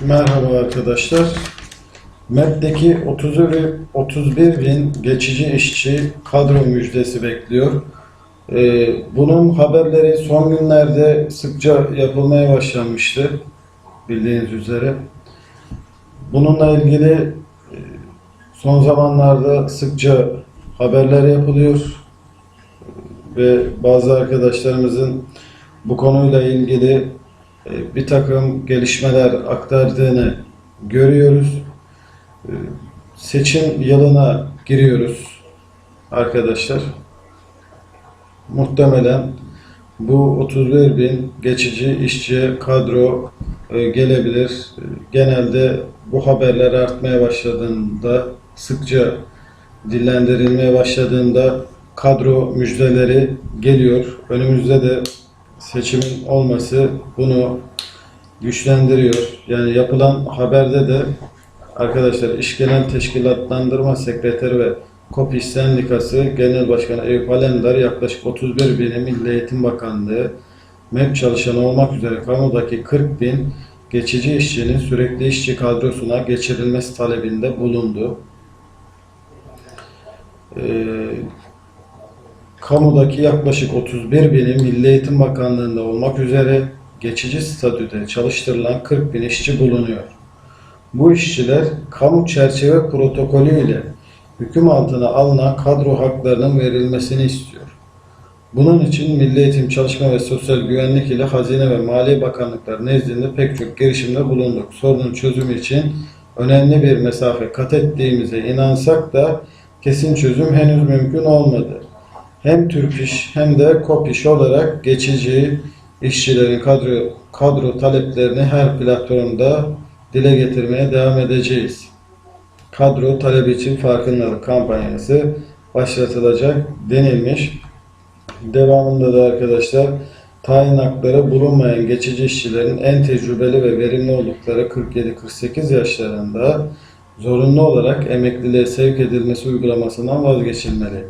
Merhaba arkadaşlar. MEB'deki 31, 31 bin geçici işçi kadro müjdesi bekliyor. Ee, bunun haberleri son günlerde sıkça yapılmaya başlanmıştı. Bildiğiniz üzere. Bununla ilgili e, son zamanlarda sıkça haberler yapılıyor. Ve bazı arkadaşlarımızın bu konuyla ilgili bir takım gelişmeler aktardığını görüyoruz. E, Seçim yılına giriyoruz arkadaşlar. Muhtemelen bu 31 bin geçici işçi kadro e, gelebilir. E, Genelde bu haberler artmaya başladığında, sıkça dillendirilmeye başladığında kadro müjdeleri geliyor. Önümüzde de seçimin olması bunu güçlendiriyor. Yani yapılan haberde de arkadaşlar İş Genel Teşkilatlandırma Sekreteri ve KOPİ Sendikası Genel Başkanı Eyüp Alendar yaklaşık 31 bini Milli Eğitim Bakanlığı MEP çalışanı olmak üzere kamudaki 40 bin geçici işçinin sürekli işçi kadrosuna geçirilmesi talebinde bulundu. Ee, kamudaki yaklaşık 31 bini Milli Eğitim Bakanlığı'nda olmak üzere geçici statüde çalıştırılan 40 bin işçi bulunuyor. Bu işçiler kamu çerçeve protokolü ile hüküm altına alınan kadro haklarının verilmesini istiyor. Bunun için Milli Eğitim Çalışma ve Sosyal Güvenlik ile Hazine ve Maliye Bakanlıkları nezdinde pek çok girişimde bulunduk. Sorunun çözümü için önemli bir mesafe kat ettiğimize inansak da kesin çözüm henüz mümkün olmadı hem Türk İş hem de KOP İş olarak geçici işçilerin kadro, kadro taleplerini her platformda dile getirmeye devam edeceğiz. Kadro talebi için farkındalık kampanyası başlatılacak denilmiş. Devamında da arkadaşlar tayin hakları bulunmayan geçici işçilerin en tecrübeli ve verimli oldukları 47-48 yaşlarında zorunlu olarak emekliliğe sevk edilmesi uygulamasından vazgeçilmeli.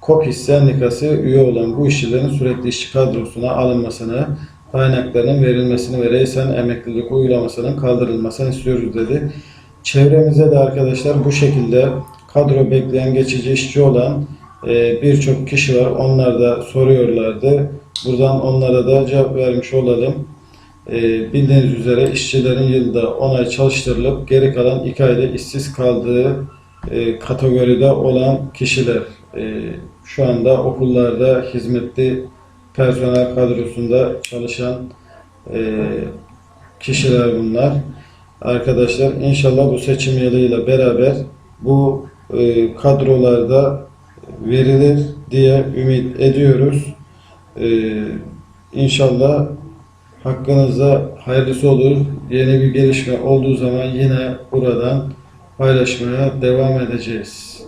KOPİS Sendikası üye olan bu işçilerin sürekli işçi kadrosuna alınmasını, kaynaklarının verilmesini ve reysen emeklilik uygulamasının kaldırılmasını istiyoruz dedi. Çevremizde de arkadaşlar bu şekilde kadro bekleyen geçici işçi olan e, birçok kişi var. Onlar da soruyorlardı. Buradan onlara da cevap vermiş olalım. E, bildiğiniz üzere işçilerin yılda 10 ay çalıştırılıp geri kalan 2 ayda işsiz kaldığı e, kategoride olan kişiler. E, şu anda okullarda hizmetli personel kadrosunda çalışan e, kişiler bunlar. Arkadaşlar inşallah bu seçim yılıyla beraber bu e, kadrolarda verilir diye ümit ediyoruz. E, inşallah hakkınızda hayırlısı olur. Yeni bir gelişme olduğu zaman yine buradan paylaşmaya devam edeceğiz.